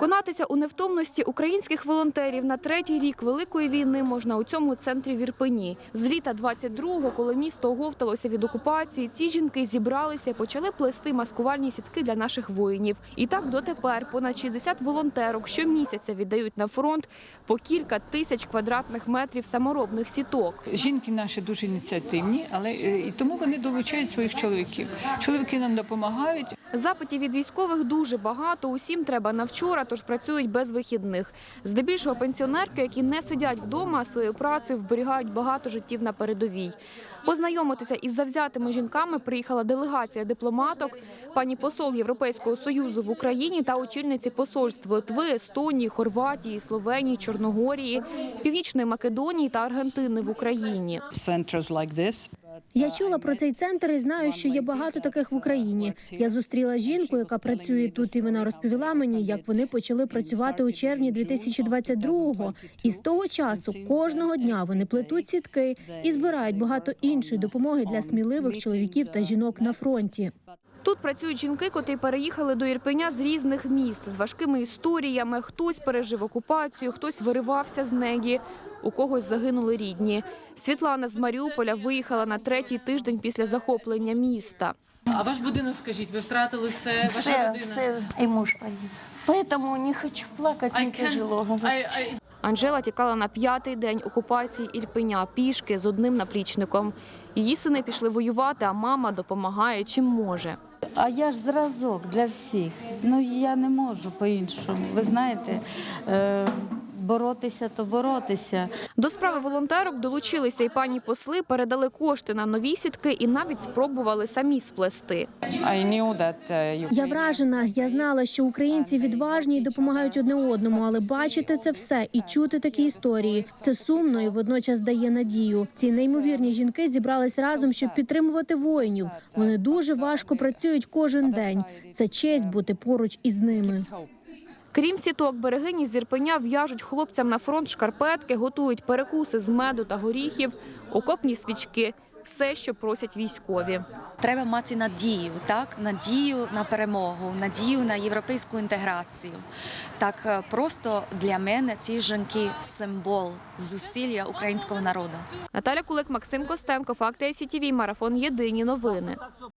Переконатися у невтомності українських волонтерів на третій рік великої війни можна у цьому центрі в Ірпені. З літа 22-го, коли місто оговталося від окупації, ці жінки зібралися і почали плести маскувальні сітки для наших воїнів. І так дотепер понад 60 волонтерок щомісяця віддають на фронт по кілька тисяч квадратних метрів саморобних сіток. Жінки наші дуже ініціативні, але е, і тому вони долучають своїх чоловіків. Чоловіки нам допомагають. Запитів від військових дуже багато. Усім треба на вчора, тож працюють без вихідних. Здебільшого пенсіонерки, які не сидять вдома, а своєю працею вберігають багато життів на передовій. Познайомитися із завзятими жінками приїхала делегація дипломаток, пані посол Європейського союзу в Україні та очільниці посольств Литви, Естонії, Хорватії, Словенії, Чорногорії, Північної Македонії та Аргентини в Україні. Я чула про цей центр і знаю, що є багато таких в Україні. Я зустріла жінку, яка працює тут, і вона розповіла мені, як вони почали працювати у червні 2022-го. І з того часу кожного дня вони плетуть сітки і збирають багато іншої допомоги для сміливих чоловіків та жінок на фронті. Тут працюють жінки, котрі переїхали до Ірпеня з різних міст з важкими історіями. Хтось пережив окупацію, хтось виривався з неї, у когось загинули рідні. Світлана з Маріуполя виїхала на третій тиждень після захоплення міста. А ваш будинок, скажіть, ви втратили все, ваша родина? все, и муж погиб. Поэтому не хочу плакать, I не тяжело. I- Анжела тікала на п'ятий день окупації Ірпеня пішки з одним наплічником. Її сини пішли воювати, а мама допомагає чим може. А я ж зразок для всіх. Ну я не можу по-іншому. Ви знаєте, е, боротися то боротися. До справи волонтерок долучилися і пані посли, передали кошти на нові сітки і навіть спробували самі сплести. Я вражена. Я знала, що українці відважні і допомагають одне одному, але бачити це все і чути такі історії це сумно і водночас дає надію. Ці неймовірні жінки зібрались разом, щоб підтримувати воїнів. Вони дуже важко працюють кожен день. Це честь бути поруч із ними. Крім сіток, берегині з Ірпеня в'яжуть хлопцям на фронт шкарпетки, готують перекуси з меду та горіхів, окопні свічки – все, що просять військові. Треба мати надію, так надію на перемогу, надію на європейську інтеграцію. Так е, просто для мене ці жінки символ зусилля українського народу. Наталя Кулик, Максим Костенко, Факти СІТВ, Марафон Єдині новини.